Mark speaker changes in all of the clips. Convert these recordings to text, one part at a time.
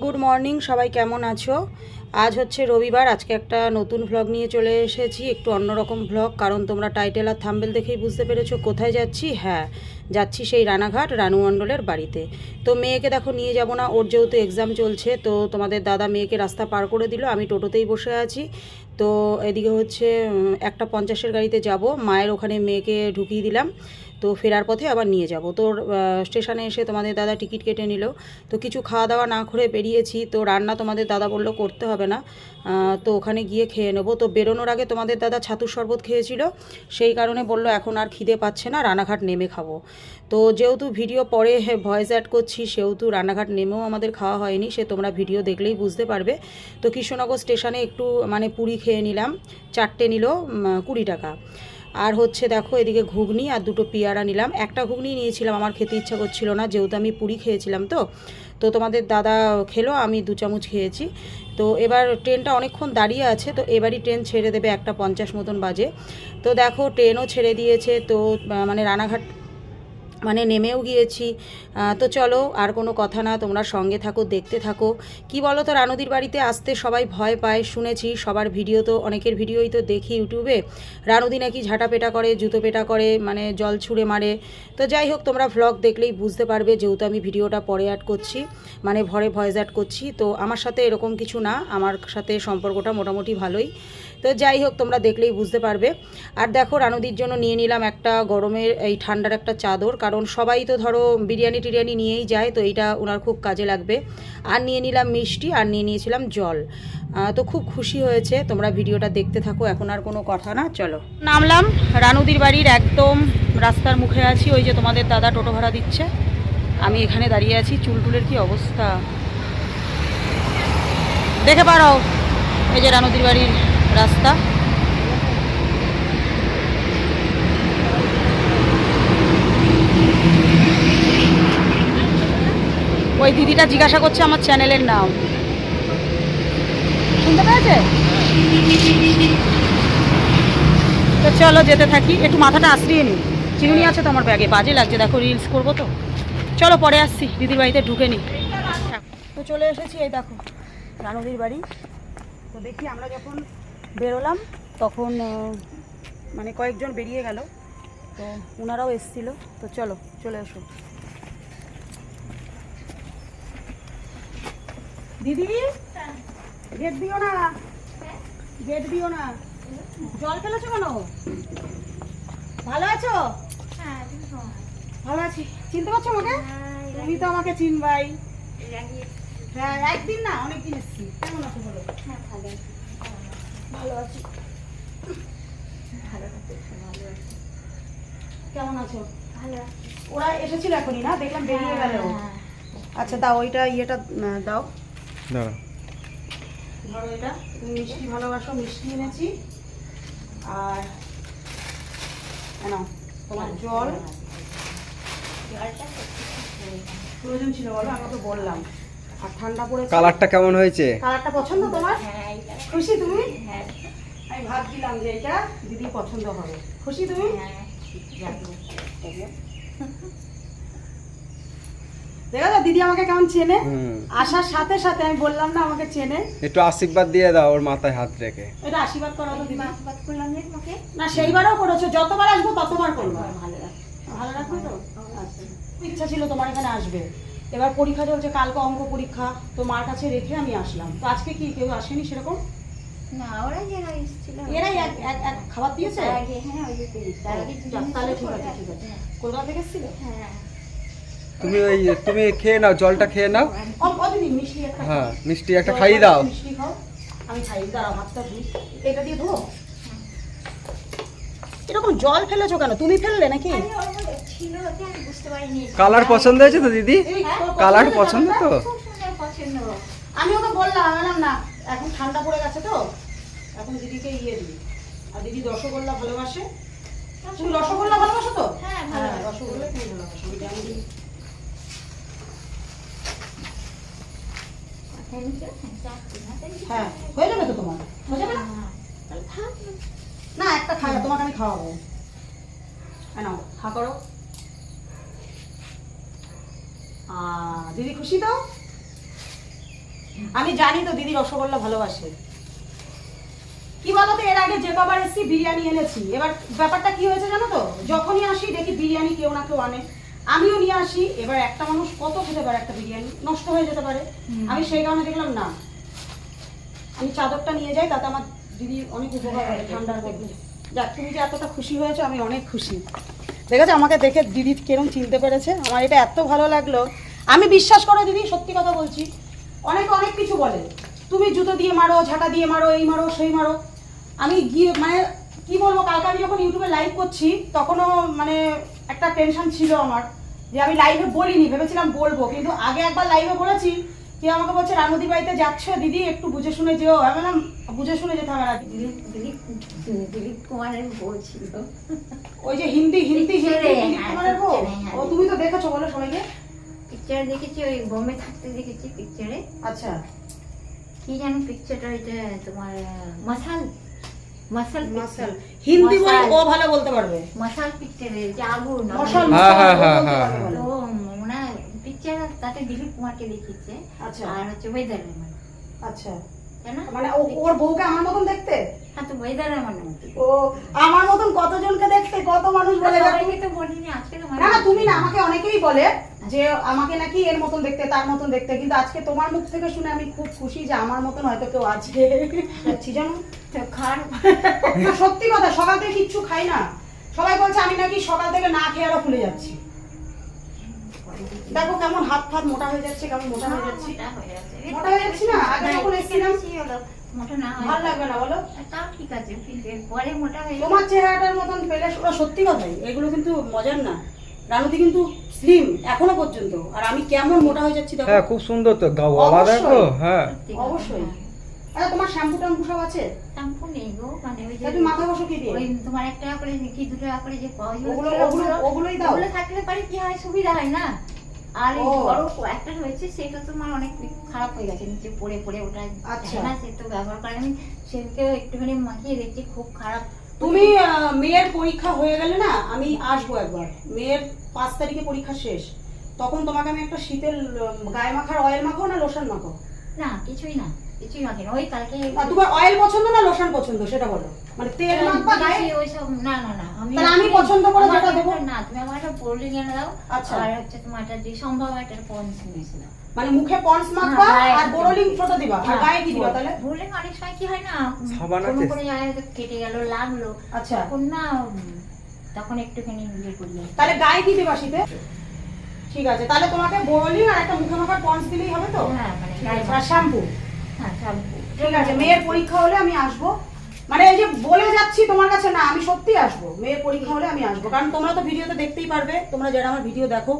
Speaker 1: Good morning সবাই কেমন আছো? আজ হচ্ছে রবিবার, আজকে একটা নতুন ভ্লগ নিয়ে চলে এসেছি, একটু অন্যরকম ভ্লগ কারণ তোমরা টাইটেল আর থাম্বেল দেখেই বুঝতে পেরেছ কোথায় যাচ্ছি? হ্যাঁ যাচ্ছি সেই রানাঘাট, রানু মণ্ডলের বাড়িতে। তো মেয়েকে দেখো নিয়ে যাব না, ওর যেহেতু এক্সাম চলছে, তো তোমাদের দাদা মেয়েকে রাস্তা পার করে দিল, আমি টোটোতেই বসে আছি। তো এদিকে হচ্ছে একটা পঞ্চাশের গাড়িতে যাব, মায়ের ওখানে মেয়েকে ঢুকিয়ে দিলাম। তো ফেরার পথে আবার নিয়ে যাব। তো স্টেশনে এসে তোমাদের দাদা টিকিট কেটে নিল। তো কিছু খাওয়া দাওয়া না করে বেরিয়েছি। তো রান্না তোমাদের দাদা বলল করতে হবে না। তো ওখানে গিয়ে খেয়ে নেব। তো বেরোনোর আগে তোমাদের দাদা ছাতুর শরবত খেয়েছিল। সেই কারণে বলল, এখন আর খিদে পাচ্ছে না রানাঘাট নেমে খাব। তো যেহেতু ভিডিও পরে ভয়েস অ্যাড করছি, সেহেতু রানাঘাট নেমেও আমাদের খাওয়া হয়নি। সে তোমরা ভিডিও দেখলেই বুঝতে পারবে। তো কৃষ্ণনগর স্টেশনে একটু মানে পুরি খেয়ে নিলাম। চারটে নিল কুড়ি টাকা। আর হচ্ছে দেখো এদিকে ঘুগনি আর দুটো পিয়ারা নিলাম। একটা ঘুগনি নিয়েছিলাম, আমার খেতে ইচ্ছা করছিল না, যেহেতু আমি পুরি খেয়েছিলাম তো। তো তোমাদের দাদা খেলো, আমি দু চামচ খেয়েছি। তো এবার ট্রেনটা অনেকক্ষণ দাঁড়িয়ে আছে, তো এবারই ট্রেন ছেড়ে দেবে একটা পঞ্চাশ মতন বাজে। তো দেখো ট্রেনও ছেড়ে দিয়েছে, তো মানে রানাঘাট মানে নেমেও গিয়েছি। তো চলো আর কোনো কথা না, তোমরা সঙ্গে থাকো, দেখতে থাকো। কি বলো তো রানুদির বাড়িতে আসতে সবাই ভয় পায়, শুনেছি সবার ভিডিও তো, অনেকের ভিডিওই তো দেখি ইউটিউবে। রানুদি নাকি ঝাঁটা পেটা করে জুতো পেটা করে মানে জল ছুঁড়ে মারে। তো যাই হোক, তোমরা ভ্লগ দেখলেই বুঝতে পারবে, যেহেতু আমি ভিডিওটা পরে অ্যাড করছি মানে ভরে ভয়েস অ্যাড করছি। তো আমার সাথে এরকম কিছু না, আমার সাথে সম্পর্কটা মোটামুটি ভালোই। তো যাই হোক, তোমরা দেখলেই বুঝতে পারবে। আর দেখো, রানুদির জন্য নিয়ে নিলাম একটা গরমের, এই ঠান্ডার একটা চাদর, কারণ সবাই তো ধরো বিরিয়ানি টিরিয়ানি নিয়েই যায়, তো এইটা ওনার খুব কাজে লাগবে। আর নিয়ে নিলাম মিষ্টি, আর নিয়ে নিয়েছিলাম জল। তো খুব খুশি হয়েছে, তোমরা ভিডিওটা দেখতে থাকো, এখন আর কোনো কথা না, চলো। নামলাম, রানুদির বাড়ির একদম রাস্তার মুখে আছি, ওই যে তোমাদের দাদা টোটো ভাড়া দিচ্ছে। আমি এখানে দাঁড়িয়ে আছি, চুলটুলের কি অবস্থা? দেখে পারো, এই যে রানুদির বাড়ির রাস্তা। ওই দিদিটা জিজ্ঞাসা করছে আমার চ্যানেলের নাম। শুনতে পেয়েছে? তো চলো যেতে থাকি। একটু মাথাটা আশ্রিয়ে নিই চিরুনি আছে তো আমার ব্যাগে। বাজে লাগছে। দেখো রিলস করব তো। চলো পরে আসছি। দিদির বাড়িতে ঢুকে নি। তো চলে এসেছি এই দেখো, রানুদির বাড়ি। তো দেখি আমরা যখন বেরোলাম, তখন মানে কয়েকজন বেরিয়ে গেল, তো ওনারাও এসছিল, তো চলো, চলে এসো দিদি গেট দিও না। গেট দিও না। জল ফেলেছো কেন? ভালো আছো? ভালো আছি। চিনতে পারছ আমাকে? তুমি তো আমাকে চিনবাই। হ্যাঁ একদিন না, অনেকদিন এসছি। কেমন আছো বলো? হ্যাঁ ভালো আছি। কেমন আছো? ওরা এসেছিল এখনই না? দেখলাম বেরিয়ে গেল। আচ্ছা দাও ওইটা ইয়েটা দাও।
Speaker 2: দাঁড়া
Speaker 1: ধরো এটা। তুমি মিষ্টি ভালোবাসো মিষ্টি এনেছি। আর নাও তোমার জল। জলটা প্রয়োজন ছিল বলো আমি তো বললাম। আর ঠান্ডা পড়েছে।
Speaker 2: কালারটা কেমন হয়েছে?
Speaker 1: কালারটা পছন্দ তোমার? খুশি তুমি? আমি ভাবছিলাম যে এটা দিদি পছন্দ হবে। খুশি তুমি? দেখো দিদি আমাকে কেমন চেনে? আসার সাথে সাথে আমি বললাম না আমাকে চেনে।
Speaker 2: একটু আশীর্বাদ দিয়ে দাও ওর মাথায় হাত রেখে।
Speaker 1: এটা আশীর্বাদ করো তো দিদি। না সেইবারও করেছ। যতবার আসব ততবার করব। ভালো রাখবে তো? আচ্ছা। ইচ্ছা ছিল তোমার এখানে আসবে। এবার পরীক্ষা চলছে কালকে অঙ্ক পরীক্ষা তো মার কাছে রেখে আমি আসলাম। তো আজকে কি কেউ আসেনি সেরকম?
Speaker 3: না ওরা যারা এসেছিল।
Speaker 1: এরাই এক এক এক খাবার দিয়েছে?
Speaker 3: আগে হ্যাঁ ওই যে তার আগে
Speaker 1: যাক, তাহলে ঠিক আছে ঠিক আছে। কলকাতা থেকে এসেছিল?
Speaker 3: হ্যাঁ।
Speaker 2: তুমি ওই তুমি খেয়ে নাও জলটা খেয়ে নাও।
Speaker 1: অল্প মিষ্টি একটা
Speaker 2: হ্যাঁ মিষ্টি একটা খাইয়ে দাও।
Speaker 1: মিষ্টি খাও। আমি খাই দাঁড়াও ভাতটা ধুই এটা দিয়ে ধো এরকম জল ফেলেছো কেন? তুমি ফেললে নাকি?
Speaker 3: আমি ওর মধ্যে ছিল ওটা আমি বুঝতে পারিনি।
Speaker 2: কালার পছন্দ হয়েছে তো দিদি? কালার
Speaker 1: পছন্দ
Speaker 2: পছন্দ তো?
Speaker 1: আমি ওকে বললাম না এখন ঠান্ডা পড়ে গেছে তো। এখন দিদিকে ইয়ে দিই আর দিদি রসগোল্লা ভালোবাসে? তুমি রসগোল্লা ভালোবাসো তো?
Speaker 3: হ্যাঁ,
Speaker 1: রসগোল্লা তুমি ভালোবাসো ওইটা আমি হ্যাঁ হয়ে যাবে তো তোমার? হয়ে যাবে না?
Speaker 3: তাহলে থাক। না।
Speaker 1: একটা খাই তোমাকে আমি খাওয়াবো। নাও খা করো। দিদি খুশি তো? আমি জানি তো দিদি রসগোল্লা ভালোবাসে। কি বলতো এর আগে যে কবার এসেছি বিরিয়ানি এনেছি। এবার ব্যাপারটা কি হয়েছে জানো তো? যখনই আসি দেখি বিরিয়ানি কেউ না কেউ আনে। আমিও নিয়ে আসি এবার একটা মানুষ কত খেতে পারে একটা বিরিয়ানি? নষ্ট হয়ে যেতে পারে। আমি সেই কারণে দেখলাম না। আমি চাদরটা নিয়ে যাই তাতে আমার দিদি অনেক উপকার হবে ঠান্ডার মধ্যে। যাক তুমি যে এতটা খুশি হয়েছো আমি অনেক খুশি। দেখেছ? আমাকে দেখে দিদি কেরম চিনতে পেরেছে? আমার এটা এত ভালো লাগল। আমি বিশ্বাস করো দিদি সত্যি কথা বলছি অনেক অনেক কিছু বলে। তুমি জুতো দিয়ে মারো ঝাঁটা দিয়ে মারো এই মারো সেই মারো। আমি গিয়ে মানে কি বলব কালকে আমি যখন ইউটিউবে লাইভ করছি তখনও মানে একটা টেনশন ছিল আমার যে আমি লাইভে বলিনি ভেবেছিলাম বলব। কিন্তু আগে একবার লাইভে বলেছি কি আমাকে বলছে রানুদি বাড়িতে যাচ্ছ দিদি? একটু বুঝে শুনে যেও। আমি বললাম বুঝে শুনে যেতে হবে না
Speaker 3: দিলীপ দিলীপ দিলীপ কুমারের বউ ছিল।
Speaker 1: ওই যে হিন্দি হিন্দি হিন্দি
Speaker 3: হ্যাঁ,
Speaker 1: বউ?
Speaker 3: picture এ, হ্যাঁ।
Speaker 1: ও তুমি তো দেখেছ বলো সবাইকে।
Speaker 3: পিকচার দেখেছি ওই বোম্বে থাকতে দেখেছি পিকচারে
Speaker 1: আচ্ছা।
Speaker 3: কি জানি পিকচারটা ওইটা তোমার মশাল মশাল
Speaker 1: মাসাল। হিন্দি বলে ও ভালো বলতে পারবে।
Speaker 3: মশাল পিকচারে যে আগুন।
Speaker 1: মশাল
Speaker 2: হ্যাঁ,
Speaker 1: মশাল
Speaker 2: হ্যাঁ,
Speaker 1: ও
Speaker 2: হ্যাঁ,
Speaker 1: বলতে
Speaker 2: হ্যাঁ,
Speaker 1: পারবে
Speaker 3: তো
Speaker 1: ভালো।
Speaker 3: ওনার পিকচার তাতে দিলীপ কুমারকে দেখিয়েছে।
Speaker 1: আচ্ছা।
Speaker 3: আর হচ্ছে ওয়েদার রহমান।
Speaker 1: আচ্ছা। মানে ওর বউকে আমার মতন দেখতে?
Speaker 3: হ্যাঁ তো ওয়েদার রহমানের মতো
Speaker 1: ও আমার মতন কতজনকে দেখতে? কত মানুষ বলে দেখো।
Speaker 3: তো বলিনি আজকে তো
Speaker 1: না না তুমি না আমাকে অনেকেই বলে যে আমাকে নাকি এর মতন দেখতে তার মতন দেখতে। কিন্তু আজকে তোমার মুখ থেকে শুনে আমি খুব খুশি যে আমার মতন হয়তো কেউ আছে। যাচ্ছি জানো?
Speaker 3: তো খার।
Speaker 1: না, সত্যি কথা সকাল থেকে কিচ্ছু খাই না। সবাই বলছে আমি নাকি সকাল থেকে না খেয়ে আরও ফুলে যাচ্ছি। দেখো কেমন হাত ফাত মোটা হয়ে যাচ্ছে কেমন মোটা হয়ে যাচ্ছি
Speaker 3: মোটা হয়ে যাচ্ছে।
Speaker 1: মোটা হয়ে যাচ্ছি না? আগে যখন
Speaker 3: একটু
Speaker 1: এসেছিলাম-
Speaker 3: মোটা না হয়।
Speaker 1: ভালো লাগবে না বলো
Speaker 3: তাও ঠিক আছে কিন্তু পরে মোটা হয়ে
Speaker 1: তোমার চেহারাটার মতন পেলে ওরা সত্যি কথাই এগুলো কিন্তু মজার না রানুদি কিন্তু স্লিম এখনও পর্যন্ত আর আমি কেমন মোটা হয়ে যাচ্ছি দেখো
Speaker 2: হ্যাঁ খুব সুন্দর তো। দেখো হ্যাঁ
Speaker 1: অবশ্যই। আচ্ছা তোমার শ্যাম্পু ট্যাম্পু সব আছে?
Speaker 3: শ্যাম্পু নেই গো, মানে ওই যে-
Speaker 1: তুমি মাথা কি দিয়ে?
Speaker 3: ওই তোমার এক টাকা করে কি দু টাকা করে যে পাওয়া যায়,
Speaker 1: ওগুলো
Speaker 3: ওগুলো-
Speaker 1: ওগুলো ওগুলোই দাও।
Speaker 3: ওগুলো থাকলে পরে কি হয়? সুবিধা হয় না? আর এই বড় একটা রয়েছে সেটা তোমার অনেক খারাপ হয়ে গেছে নিচে পড়ে পড়ে ওটা
Speaker 1: আচ্ছা।
Speaker 3: না সে তো ব্যবহার করে আমি একটুখানি মাখিয়ে দেখছি খুব খারাপ।
Speaker 1: তুমি মেয়ের পরীক্ষা হয়ে গেলে না আমি আসব একবার। মেয়ের পাঁচ তারিখে পরীক্ষা শেষ। তখন তোমাকে আমি একটা শীতের গায়ে মাখার অয়েল মাখো না লোশন মাখো
Speaker 3: না কিছুই না। কিছুই মাখি না ওই কালকে
Speaker 1: আর তোমার অয়েল পছন্দ না লোশন পছন্দ সেটা বলো। মানে তেল মাখবা গায়ে?
Speaker 3: ওইসব না না না। আমি
Speaker 1: তাহলে আমি পছন্দ করে যেটা দেবো?
Speaker 3: না তুমি আমার একটা বোল্ডিং এনে দাও।
Speaker 1: আচ্ছা।
Speaker 3: আর হচ্ছে তোমার একটা যে সম্ভব একটা পন্স নিয়েছিল
Speaker 1: মানে মুখে পন্স মাখবা আর বোরোলিং ফটো দিবা। আর গায়ে কি দিবা তাহলে?
Speaker 3: বোল্ডিং অনেক সময় কি হয় না
Speaker 2: সাবান আছে?
Speaker 3: কোনো জায়গায় কেটে গেল লাগল।
Speaker 1: আচ্ছা।
Speaker 3: তখন না তখন একটুখানি ইয়ে করি।
Speaker 1: তাহলে গায়ে কি দিবা শীতে? ঠিক আছে তাহলে তোমাকে বোরোলিং আর একটা মুখে মাখার পন্স দিলেই হবে তো?
Speaker 3: হ্যাঁ মানে
Speaker 1: শ্যাম্পু
Speaker 3: হ্যাঁ শ্যাম্পু
Speaker 1: ঠিক আছে মেয়ের পরীক্ষা হলে আমি আসব। মানে এই যে বলে যাচ্ছি তোমার কাছে না আমি সত্যি আসব। মেয়ের পরীক্ষা হলে আমি আসব। কারণ তোমরা তো ভিডিওতে দেখতেই পারবে তোমরা যারা আমার ভিডিও দেখো।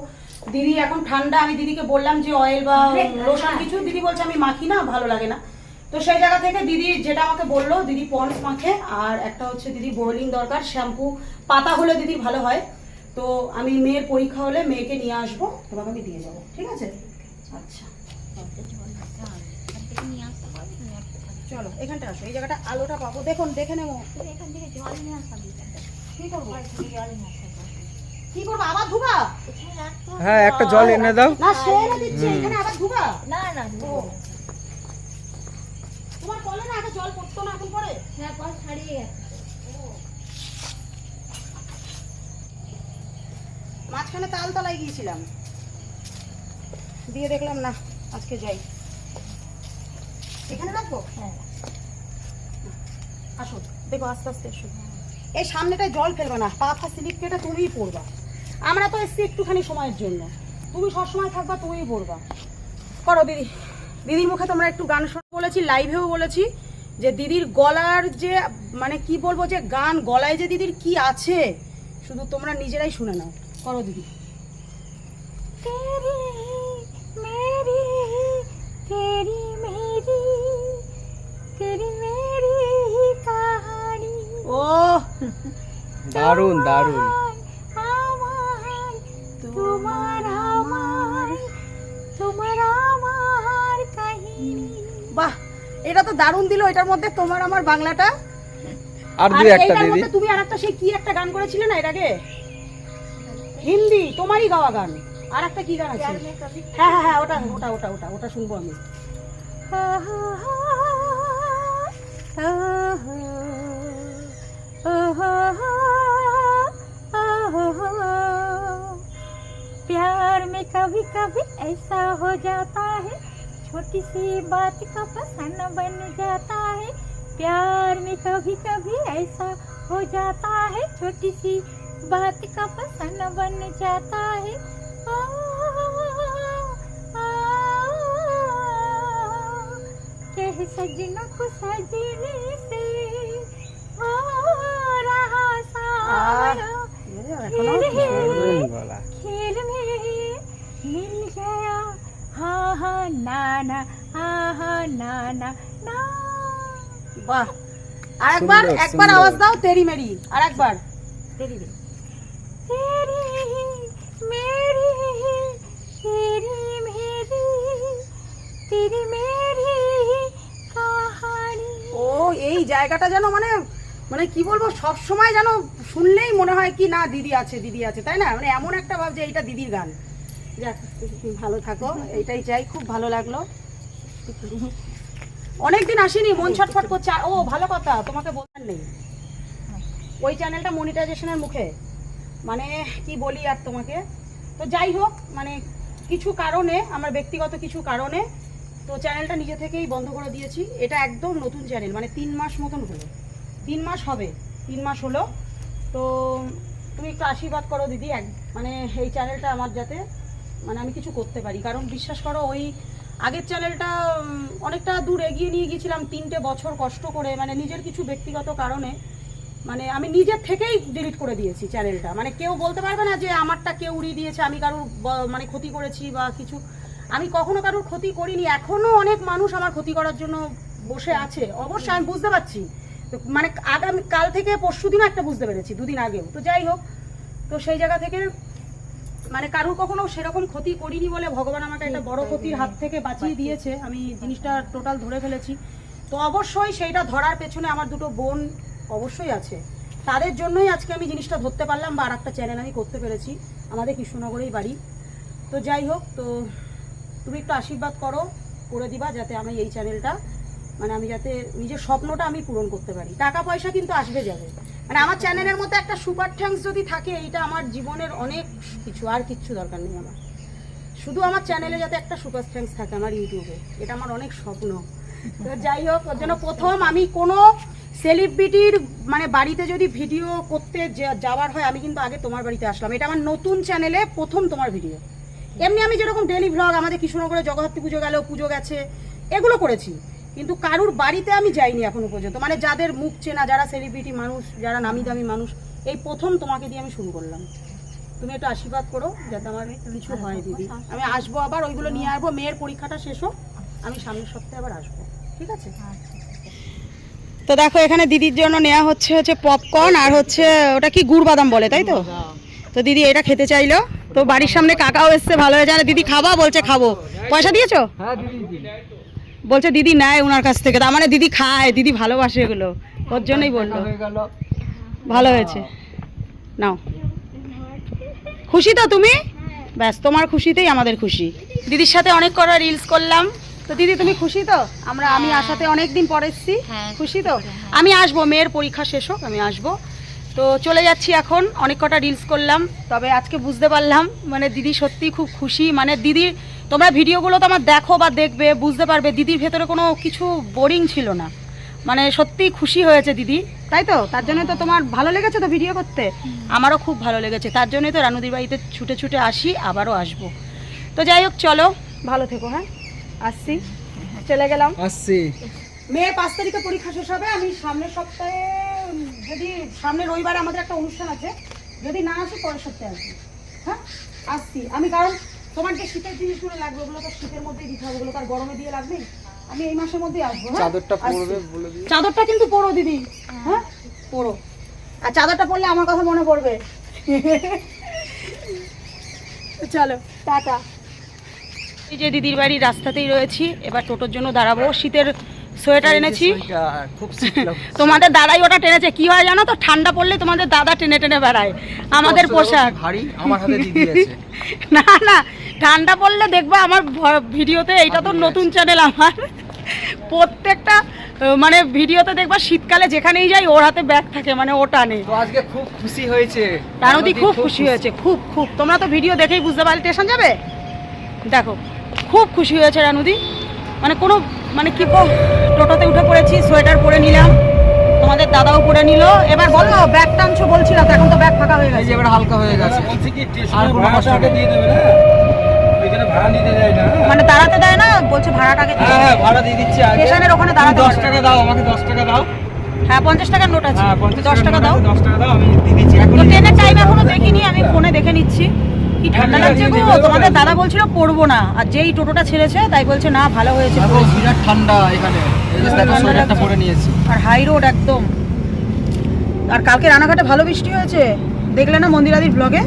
Speaker 1: দিদি এখন ঠান্ডা আমি দিদিকে বললাম যে অয়েল বা
Speaker 3: হ্যাঁ,
Speaker 1: লোশন
Speaker 3: হ্যাঁ।
Speaker 1: কিছু দিদি বলছে আমি মাখি না ভালো লাগে না। তো সেই জায়গা থেকে দিদি যেটা আমাকে বলল দিদি পন্স মাখে আর একটা হচ্ছে দিদি বোরলিং দরকার শ্যাম্পু পাতা হলে দিদি ভালো হয়। তো আমি মেয়ের পরীক্ষা হলে মেয়েকে নিয়ে আসব তোমাকে আমি দিয়ে যাব। ঠিক আছে? আচ্ছা। চলো এখানটা আসো এই জায়গাটা আলোটা পাবো। দেখুন দেখে নেব।
Speaker 3: এখান থেকে জল নিয়ে আসতাম
Speaker 1: কি করব?
Speaker 3: জল নিয়ে আসতাম
Speaker 1: কি করব? আবার ধুবা?
Speaker 2: হ্যাঁ একটা জল এনে দাও।
Speaker 1: না সে এনে দিচ্ছে এখানে আবার ধুবা?
Speaker 3: না না
Speaker 1: তোমার বলে না আগে জল পড়তো না এখন পরে
Speaker 3: হ্যাঁ পর ছাড়িয়ে গেছে।
Speaker 1: মাঝখানে তাল তলায় গিয়েছিলাম। দিয়ে দেখলাম না আজকে যাই। এখানে রাখব?
Speaker 3: হ্যাঁ।
Speaker 1: আসো। দেখো আস্তে আস্তে এসো। এই সামনেটায় জল ফেলবে না পা ফা স্লিপ তুমিই পড়বা। আমরা তো এসছি একটুখানি সময়ের জন্য। তুমি সবসময় থাকবা তুমিই পড়বা। করো দিদি। দিদির মুখে তোমরা একটু গান শোনা বলেছি লাইভেও বলেছি যে দিদির গলার যে মানে কি বলব যে গান গলায় যে দিদির কি আছে শুধু তোমরা নিজেরাই শুনে নাও। করো দিদি।
Speaker 3: মেরি तेरी मेरी ही कहानी
Speaker 1: ও
Speaker 2: দারুণ দারুণ
Speaker 3: আমার তোমার আমার তোমার আমার কাহিনী
Speaker 1: বাহ এটা তো দারুণ দিল এটার মধ্যে তোমার আমার বাংলাটা
Speaker 2: আর
Speaker 1: আর
Speaker 2: দুই একটা
Speaker 1: এইটার
Speaker 2: দিদি
Speaker 1: মধ্যে তুমি আর একটা সেই কি একটা গান করেছিলে না এর আগে হিন্দি তোমারই গাওয়া গান আর একটা কি গান আছে হ্যাঁ হ্যাঁ হ্যাঁ ওটা ওটা ওটা ওটা ওটা শুনবো আমি
Speaker 3: प्यार में कभी कभी ऐसा हो जाता है छोटी सी बात का फसाना बन जाता है। प्यार में कभी कभी ऐसा हो जाता है छोटी सी बात का फसाना बन जाता है। आ, कह सजना को सजने से हो रहा सारा
Speaker 1: এখনো
Speaker 2: গলা
Speaker 3: खेल में मिल गया हाँ हाँ ना ना हाँ हाँ ना ना ना
Speaker 1: বাহ আর একবার
Speaker 2: সুন্দর,
Speaker 1: একবার
Speaker 2: সুন্দর।
Speaker 1: আওয়াজ দাও তেরি মেরি আর একবার
Speaker 3: तेरी भी तेरी मेरी तेरी मेरी तेरी मेरी कहानी
Speaker 1: ও এই জায়গাটা যেন মানে মানে কি বলব, সব সময় যেন শুনলেই মনে হয় কি না দিদি আছে দিদি আছে, তাই না? মানে এমন একটা ভাব যে এইটা দিদির গান। যাক, ভালো থাকো, এইটাই চাই, খুব ভালো লাগল। অনেকদিন আসেনি, মন ছটফট করছে। ও, ভালো কথা, তোমাকে বলার নেই। ওই চ্যানেলটা মনিটাইজেশনের মুখে। মানে কি বলি আর তোমাকে? তো যাই হোক মানে কিছু কারণে, আমার ব্যক্তিগত কিছু কারণে তো চ্যানেলটা নিজে থেকেই বন্ধ করে দিয়েছি। এটা একদম নতুন চ্যানেল মানে তিন মাস মতন হলো। তিন মাস হবে, তিন মাস হলো। তো তুমি একটু আশীর্বাদ করো দিদি, এক মানে এই চ্যানেলটা আমার যাতে মানে আমি কিছু করতে পারি। কারণ বিশ্বাস করো, ওই আগের চ্যানেলটা অনেকটা দূর এগিয়ে নিয়ে গিয়েছিলাম, তিনটে বছর কষ্ট করে মানে নিজের কিছু ব্যক্তিগত কারণে। মানে আমি নিজের থেকেই ডিলিট করে দিয়েছি চ্যানেলটা মানে কেউ বলতে পারবে না যে, আমারটা কেউ উড়িয়ে দিয়েছে, আমি কারোর মানে ক্ষতি করেছি বা কিছু। আমি কখনো কারোর ক্ষতি করিনি। এখনও অনেক মানুষ আমার ক্ষতি করার জন্য বসে আছে। অবশ্যই আমি বুঝতে পারছি। মানে আগামী, কাল থেকে পরশু দিনও একটা বুঝতে পেরেছি, দুদিন আগেও। তো যাই হোক, তো সেই জায়গা থেকে মানে কারোর কখনো সেরকম ক্ষতি করিনি বলে ভগবান আমাকে একটা বড় ক্ষতির হাত থেকে বাঁচিয়ে দিয়েছে। আমি জিনিসটা টোটাল ধরে ফেলেছি। তো অবশ্যই সেইটা ধরার পেছনে আমার দুটো বোন অবশ্যই আছে। তাদের জন্যই আজকে আমি জিনিসটা ধরতে পারলাম বা আর একটা চ্যানেল আমি করতে পেরেছি। আমাদের কৃষ্ণনগরেই বাড়ি। তো যাই হোক, তো তুমি একটু আশীর্বাদ করো, করে দিবা যাতে আমি এই চ্যানেলটা মানে আমি যাতে নিজের স্বপ্নটা আমি পূরণ করতে পারি। টাকা পয়সা কিন্তু আসবে যাবে। মানে আমার চ্যানেলের মধ্যে একটা সুপার থ্যাঙ্কস যদি থাকে এটা আমার জীবনের অনেক কিছু, আর কিচ্ছু দরকার নেই আমার। শুধু আমার চ্যানেলে যাতে একটা সুপার থ্যাঙ্কস থাকে আমার ইউটিউবে এটা আমার অনেক স্বপ্ন। তো যাই হোক, ওর জন্য প্রথম আমি কোনো সেলিব্রিটির মানে বাড়িতে যদি ভিডিও করতে যাওয়ার হয়, আমি কিন্তু আগে তোমার বাড়িতে আসলাম। এটা আমার নতুন চ্যানেলে প্রথম তোমার ভিডিও এমনি আমি যেরকম ডেলি ভ্লগ আমাদের কৃষ্ণনগরে জগদ্ধাত্রী পুজো গেল পুজো গেছে এগুলো করেছি। কিন্তু কারুর বাড়িতে আমি যাইনি এখনও পর্যন্ত। মানে যাদের মুখ চেনা যারা সেলিব্রিটি মানুষ যারা নামি দামি মানুষ এই প্রথম তোমাকে দিয়ে আমি শুরু করলাম। তুমি একটু আশীর্বাদ করো যাতে আমার কিছু হয় দিদি। আমি আসব আবার ওইগুলো নিয়ে আসব মেয়ের পরীক্ষাটা শেষ হোক আমি সামনের সপ্তাহে আবার আসব। ঠিক আছে? তো দেখো এখানে দিদির জন্য নেওয়া হচ্ছে হচ্ছে পপকর্ন আর হচ্ছে ওটা কি গুড় বাদাম বলে তাই তো? তো দিদি এটা খেতে চাইলো। তো বাড়ির সামনে কাকাও এসছে ভালো হয়ে যায় দিদি খাবা? বলছে খাব। পয়সা দিয়েছ?
Speaker 2: হ্যাঁ
Speaker 1: বলছে দিদি নেয় ওনার কাছ থেকে। তার মানে দিদি খায় দিদি ভালোবাসে এগুলো। ওর জন্যই বলল। ভালো হয়েছে। নাও। খুশি তো তুমি? ব্যাস তোমার খুশিতেই আমাদের খুশি। দিদির সাথে অনেক করা রিলস করলাম। তো দিদি তুমি খুশি তো? আমরা আমি আসাতে অনেক দিন পরে এসেছি।
Speaker 3: হ্যাঁ,
Speaker 1: খুশি তো। আমি আসব মেয়ের পরীক্ষা শেষ হোক আমি আসব। তো চলে যাচ্ছি এখন। অনেক কটা রিলস করলাম তবে আজকে বুঝতে পারলাম মানে দিদি সত্যি খুব খুশি। মানে দিদির তোমরা ভিডিওগুলো তো আমার দেখো বা দেখবে বুঝতে পারবে দিদির ভেতরে কোনো কিছু বোরিং ছিল না। মানে সত্যি খুশি হয়েছে দিদি তাই তো? তার জন্য তো তোমার ভালো লেগেছে তো ভিডিও করতে? আমারও খুব ভালো লেগেছে। তার জন্যই তো রানুদির বাড়িতে ছুটে ছুটে আসি আবারও আসব। তো যাই হোক চলো। ভালো থেকো হ্যাঁ? আসছি। চলে গেলাম।
Speaker 2: আসছি।
Speaker 1: মেয়ের পাঁচ তারিখে পরীক্ষা শেষ হবে আমি সামনের সপ্তাহে যদি সামনের রবিবারে আমাদের একটা অনুষ্ঠান আছে যদি না আসি পরের সপ্তাহে আসবি। হ্যাঁ? আসছি। আমি কারণ তোমার যে শীতের জিনিসগুলো লাগবে ওগুলো তো শীতের মধ্যেই দিতে হবে ওগুলো তো আর গরমে দিয়ে লাগবে। আমি এই মাসের মধ্যেই আসব হ্যাঁ?
Speaker 2: চাদরটা পরবে বলে দিই
Speaker 1: চাদরটা কিন্তু পরো দিদি। হ্যাঁ? পরো। আর চাদরটা পরলে আমার কথা মনে পড়বে। চলো টাটা। এই যে দিদির বাড়ির রাস্তাতেই রয়েছি এবার টোটোর জন্য দাঁড়াবো। শীতের সোয়েটার এনেছি। তোমাদের দাদাই ওটা টেনেছে। কি হয় জানো তো? ঠান্ডা পড়লে তোমাদের দাদা টেনে টেনে বেড়ায়। আমাদের পোশাক। না না ঠান্ডা পড়লে দেখবা আমার ভিডিওতে এইটা তো নতুন চ্যানেল আমার। প্রত্যেকটা মানে ভিডিওতে দেখবা শীতকালে যেখানেই যাই ওর হাতে ব্যাগ থাকে মানে ওটা নেই।
Speaker 2: আজকে খুব খুশি হয়েছে।
Speaker 1: রানুদি খুব খুশি। হয়েছে খুব খুব। তোমরা তো ভিডিও দেখেই বুঝতে পারলে স্টেশন যাবে? দেখো খুব খুশি হয়েছে রানুদি। মানে কোনো মানে কি বল, টোটোতে উঠে পড়েছি সোয়েটার পরে নিলাম। তোমাদের দাদাও পরে নিল। এবার বলো ব্যাগ টানছো বলছিলাম তো এখন তো ব্যাগ ফাঁকা হয়ে গেছে।
Speaker 2: এবার হালকা হয়ে গেছে।
Speaker 4: বলছি কি
Speaker 2: আর কোনো
Speaker 4: ভাড়াটা
Speaker 2: কষ্ট
Speaker 4: আগে
Speaker 2: নেই।
Speaker 4: দিয়ে দেবে না? ভাড়া নিতে যায় না।
Speaker 1: মানে দাঁড়াতে দেয় না? বলছে ভাড়াটাকে
Speaker 2: হ্যাঁ হ্যাঁ ভাড়া দিয়ে দিচ্ছি আগে।
Speaker 1: স্টেশনের ওখানে দাঁড়াতে
Speaker 2: দশ
Speaker 1: পারবে।
Speaker 2: টাকা দাও আমাকে দশ টাকা দাও।
Speaker 1: হ্যাঁ পঞ্চাশ টাকার নোট আছে।
Speaker 2: হ্যাঁ
Speaker 1: দশ টাকা দাও।
Speaker 2: দশ টাকা দাও আমি দিয়ে দিচ্ছি। এখন
Speaker 1: তো ট্রেনের টাইম এখনও দেখিনি আমি ফোনে দেখে নিচ্ছি। কি ঠান্ডা
Speaker 2: হ্যাঁ,
Speaker 1: লাগছে গো? তোমাদের দাদা বলছিল পড়ব না আর যেই টোটোটা ছেড়েছে তাই বলছে না ভালো হয়েছে
Speaker 2: বিরাট ঠান্ডা এখানে। পরে নিয়েছি।
Speaker 1: আর হাই রোড একদম। আর কালকে রানাঘাটে ভালো বৃষ্টি হয়েছে? দেখলে না মন্দিরাদির ব্লগে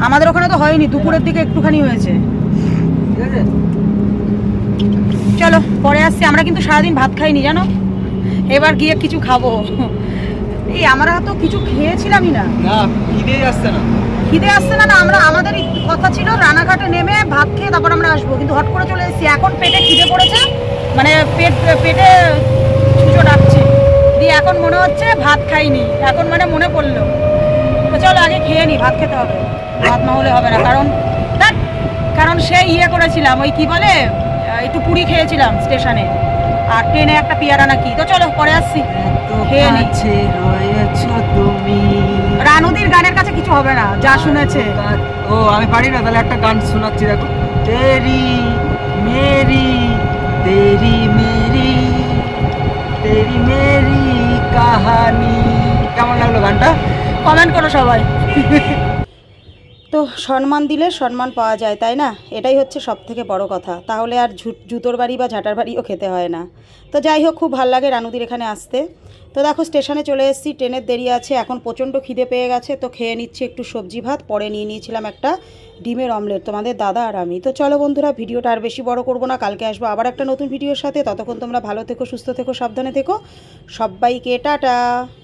Speaker 1: আমাদের ওখানে তো হয়নি দুপুরের দিকে একটুখানি হয়েছে। চলো পরে আসছি আমরা কিন্তু সারাদিন ভাত খাইনি জানো? এবার গিয়ে কিছু খাব। এই আমরা তো কিছু খেয়েছিলামই না।
Speaker 2: না আসছে না।
Speaker 1: খিদে আসছে না না, আমরা আমাদের কথা ছিল, রানাঘাটে নেমে ভাত খেয়ে তারপর আমরা আসব। কিন্তু হট করে চলে এসেছি। এখন পেটে খিদে পড়েছে মানে পেট, পেটে ছুঁচো ডাকছে। দিয়ে এখন মনে হচ্ছে ভাত খাইনি। এখন মানে মনে পড়ল। তো চলো, আগে খেয়ে নি, ভাত খেতে হবে। ভাত না হলে হবে না। কারণ কারণ সেই ইয়ে করেছিলাম, ওই কি বলে একটু পুরি খেয়েছিলাম স্টেশনে। আর ট্রেনে একটা পিয়ারা নাকি। তো চলো, পরে আসছি। নি
Speaker 2: রয়েছো তুমি।
Speaker 1: রানুদির গানের কাছে কিছু হবে না যা শুনেছে।
Speaker 2: ও আমি পারি না তাহলে একটা গান শোনাচ্ছি দেখো। তেরি মেরি তেরি মেরি তেরি মেরি কাহানি। কেমন লাগল গানটা?
Speaker 1: কমেন্ট করো সবাই। তো সম্মান দিলে সম্মান পাওয়া যায়, তাই না? এটাই হচ্ছে সব থেকে বড় কথা। তাহলে আর জুতোর বাড়ি বা ঝাঁটার বাড়িও খেতে হয় না। তো যাই হোক, খুব ভালো লাগে রানুদির এখানে আসতে। তো দেখো, স্টেশনে চলে এসেছি, ট্রেনের দেরি আছে, এখন প্রচণ্ড খিদে পেয়ে গেছে। তো খেয়ে নিচ্ছি একটু সবজি ভাত, পরে নিয়ে নিয়েছিলাম একটা ডিমের অমলেট, তোমাদের দাদা আর আমি। তো চলো বন্ধুরা, ভিডিওটা আর বেশি বড় করব না, কালকে আসব আবার একটা নতুন ভিডিওর সাথে। ততক্ষণ তোমরা ভালো থেকো, সুস্থ থেকো, সাবধানে থেকো। সবাইকে টাটা!